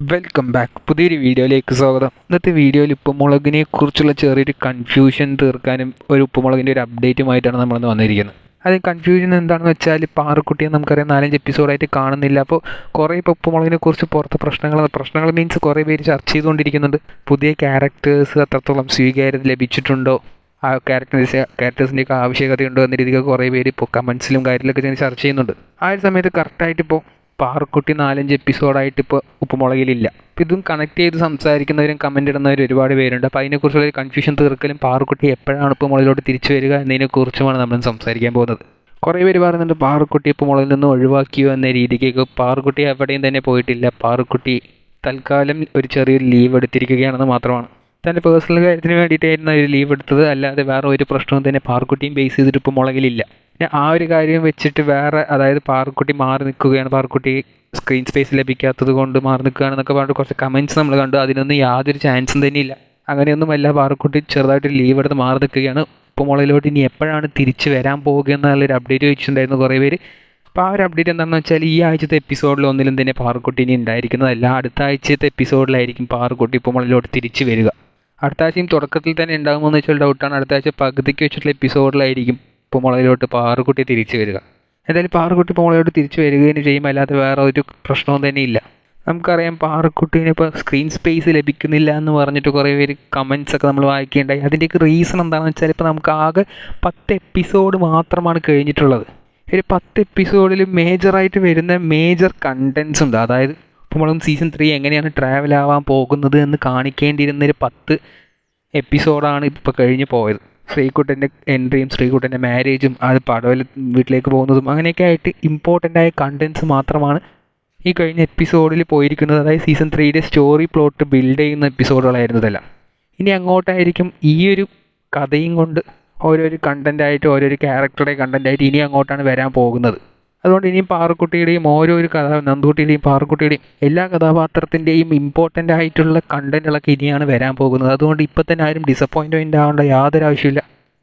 Welcome back പുതിയൊരു വീഡിയോയിലേക്ക് സ്വാഗതം. ഇന്നത്തെ വീഡിയോയിൽ ഉപ്പുമുളകിനെ കുറിച്ചുള്ള ചെറിയൊരു കൺഫ്യൂഷൻ തീർക്കാനും ഒരു ഉപ്പുമുളകിന്റെ ഒരു അപ്ഡേറ്റുമായിട്ടാണ് നമ്മളിന്ന് വന്നിരിക്കുന്നത്. അതിന് കൺഫ്യൂഷൻ എന്താണെന്ന് വെച്ചാൽ പാറക്കുട്ടിയെ നമുക്കറിയാം. നാലഞ്ച് എപ്പിസോഡായിട്ട് കാണുന്നില്ല. അപ്പോൾ കുറേ ഇപ്പോൾ ഉപ്പുമുളകിനെ കുറിച്ച് പുറത്ത് പ്രശ്നങ്ങൾ പ്രശ്നങ്ങൾ മീൻസ് കുറേ പേര് ചർച്ച ചെയ്തുകൊണ്ടിരിക്കുന്നുണ്ട്. പുതിയ ക്യാരക്ടേഴ്സ് അത്രത്തോളം സ്വീകാര്യത ലഭിച്ചിട്ടുണ്ടോ? ആ ക്യാരക്ടേഴ്സ് ക്യാരക്ടേഴ്സിന്റെയൊക്കെ ആവശ്യകതയുണ്ടോ എന്ന രീതിക്ക് കുറേ പേര് ഇപ്പോൾ കമൻസിലും കാര്യത്തിലൊക്കെ ചർച്ച ചെയ്യുന്നുണ്ട്. ആ ഒരു സമയത്ത് കറക്റ്റായിട്ട് ഇപ്പോൾ പാറക്കുട്ടി നാലഞ്ച് എപ്പിസോഡായിട്ട് ഇപ്പോൾ ഉപ്പുമുളകിലില്ല. അപ്പോൾ ഇതും കണക്ട് ചെയ്ത് സംസാരിക്കുന്നവരും കമന്റ് ഇടുന്നവരും ഒരുപാട് പേരുണ്ട്. അപ്പോൾ അതിനെക്കുറിച്ചുള്ള ഒരു കൺഫ്യൂഷൻ തീർക്കലും പാറക്കുട്ടി എപ്പോഴാണ് ഉപ്പുമുളകിലോട്ട് തിരിച്ചു വരിക എന്നതിനെക്കുറിച്ചുമാണ് നമ്മൾ സംസാരിക്കാൻ പോകുന്നത്. കുറേ പേര് പറയുന്നുണ്ട് പാറക്കുട്ടി ഉപ്പുമുളകിൽ നിന്ന് ഒഴിവാക്കിയോ എന്ന രീതിക്കൊക്കെ പാറക്കുട്ടി എവിടെയും തന്നെ പോയിട്ടില്ല. പാറക്കുട്ടി തൽക്കാലം ഒരു ചെറിയൊരു ലീവ് എടുത്തിരിക്കുകയാണെന്ന് മാത്രമാണ്. തന്റെ പേഴ്സണൽ കാര്യത്തിന് വേണ്ടിയിട്ടായിരുന്നു ഒരു ലീവ് എടുത്തത്. അല്ലാതെ വേറെ ഒരു പ്രശ്നവും തന്നെ പാറക്കുട്ടിയും ബേസ് ചെയ്തിട്ട് ഇപ്പോൾ മുളകിലില്ല ആ ഒരു കാര്യം വെച്ചിട്ട് വേറെ അതായത് പാറക്കുട്ടി മാറി നിൽക്കുകയാണ്. പാറക്കുട്ടി സ്ക്രീൻ സ്പേസ് ലഭിക്കാത്തത് കൊണ്ട് മാറി നിൽക്കുകയാണെന്നൊക്കെ പറഞ്ഞിട്ട് കുറച്ച് കമന്റ്സ് നമ്മൾ കണ്ടു. അതിനൊന്നും യാതൊരു ചാൻസും തന്നെ ഇല്ല. അങ്ങനെയൊന്നുമല്ല പാറക്കുട്ടി ചെറുതായിട്ട് ലീവ് എടുത്ത് മാറി നിൽക്കുകയാണ്. ഇപ്പോൾ മുകളിലോട്ട് ഇനി എപ്പോഴാണ് തിരിച്ച് വരാൻ പോകുക എന്നുള്ളൊരു അപ്ഡേറ്റ് ചോദിച്ചിട്ടുണ്ടായിരുന്നു കുറേ പേര്. അപ്പോൾ ആ ഒരു അപ്ഡേറ്റ് എന്താണെന്ന് വെച്ചാൽ ഈ ആഴ്ചത്തെ എപ്പിസോഡിൽ ഒന്നിലും തന്നെ പാറക്കുട്ടി ഇനി ഉണ്ടായിരിക്കുന്നതല്ല അടുത്ത ആഴ്ചത്തെ എപ്പിസോഡിലായിരിക്കും പാറക്കുട്ടി ഇപ്പോൾ മുകളിലോട്ട് തിരിച്ച് വരിക. അടുത്ത ആഴ്ചയും തുടക്കത്തിൽ തന്നെ ഉണ്ടാകുമോ എന്ന് വെച്ചാൽ ഡൗട്ടാണ് അടുത്ത ആഴ്ച പകുതിക്ക് വെച്ചിട്ടുള്ള എപ്പിസോഡിലായിരിക്കും ഇപ്പോൾ മുളകിലോട്ട് പാറുകുട്ടി തിരിച്ചു വരിക. എന്തായാലും പാറുകുട്ടി ഇപ്പോൾ തിരിച്ചു വരികയും ചെയ്യും അല്ലാതെ വേറെ ഒരു പ്രശ്നവും തന്നെ ഇല്ല. നമുക്കറിയാം പാറക്കുട്ടീന് ഇപ്പോൾ സ്ക്രീൻ സ്പേസ് ലഭിക്കുന്നില്ല എന്ന് പറഞ്ഞിട്ട് കുറേ പേര് കമൻസ് ഒക്കെ നമ്മൾ വായിക്കുകയുണ്ടായി അതിന്റെയൊക്കെ റീസൺ എന്താണെന്ന് വെച്ചാൽ ഇപ്പോൾ നമുക്ക് ആകെ പത്ത് എപ്പിസോഡ് മാത്രമാണ് കഴിഞ്ഞിട്ടുള്ളത്. ഒരു പത്ത് എപ്പിസോഡിൽ മേജറായിട്ട് വരുന്ന മേജർ കണ്ടൻസ് ഉണ്ട്. അതായത് നമ്മളും സീസൺ ത്രീ എങ്ങനെയാണ് ട്രാവൽ ആവാൻ പോകുന്നത് എന്ന് കാണിക്കേണ്ടിയിരുന്നൊരു പത്ത് എപ്പിസോഡാണ് ഇപ്പോൾ കഴിഞ്ഞ് പോയത്. ശ്രീകുട്ടന്റെ എൻട്രിയും ശ്രീകുട്ടന്റെ മാരേജും അത് പടവൽ വീട്ടിലേക്ക് പോകുന്നതും അങ്ങനെയൊക്കെ ആയിട്ട് ഇമ്പോർട്ടന്റ് ആയ കണ്ടൻസ് മാത്രമാണ് ഈ കഴിഞ്ഞ എപ്പിസോഡിൽ പോയിരിക്കുന്നത്. അതായത് സീസൺ ത്രീയുടെ സ്റ്റോറി പ്ലോട്ട് ബിൽഡ് ചെയ്യുന്ന എപ്പിസോഡുകളായിരുന്നു ഇതെല്ലാം. ഇനി അങ്ങോട്ടായിരിക്കും ഈ ഒരു കഥയും കൊണ്ട് ഓരോരോ കണ്ടന്റായിട്ട് ഓരോരോ ക്യാരക്ടറുടെ കണ്ടന്റായിട്ട് ഇനി അങ്ങോട്ടാണ് വരാൻ പോകുന്നത്. അതുകൊണ്ട് ഇനിയും പാറക്കുട്ടിയുടെയും ഒരു കഥ നന്ദുകുട്ടിയുടെയും പാറക്കുട്ടിയുടെയും എല്ലാ കഥാപാത്രത്തിന്റെയും ഇമ്പോർട്ടന്റ് ആയിട്ടുള്ള കണ്ടന്റുകളൊക്കെ ഇനിയാണ് വരാൻ പോകുന്നത്. അതുകൊണ്ട് ഇപ്പം തന്നെ ആരും ഡിസപ്പോയിന്റ്മെന്റ് ആവേണ്ട യാതൊരു ആവശ്യമില്ല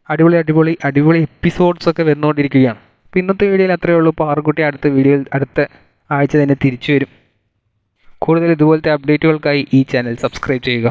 അടിപൊളി അടിപൊളി അടിപൊളി എപ്പിസോഡ്സ് ഒക്കെ വന്നുകൊണ്ടിരിക്കുകയാണ്. അപ്പോൾ ഇന്നത്തെ വീഡിയോയിൽ അത്രയേ ഉള്ളൂ. പാറക്കുട്ടി അടുത്ത വീഡിയോയിൽ അടുത്ത ആഴ്ച തന്നെ തിരിച്ചു വരും. കൂടുതൽ ഇതുപോലത്തെ അപ്ഡേറ്റുകൾക്കായി ഈ ചാനൽ സബ്സ്ക്രൈബ് ചെയ്യുക.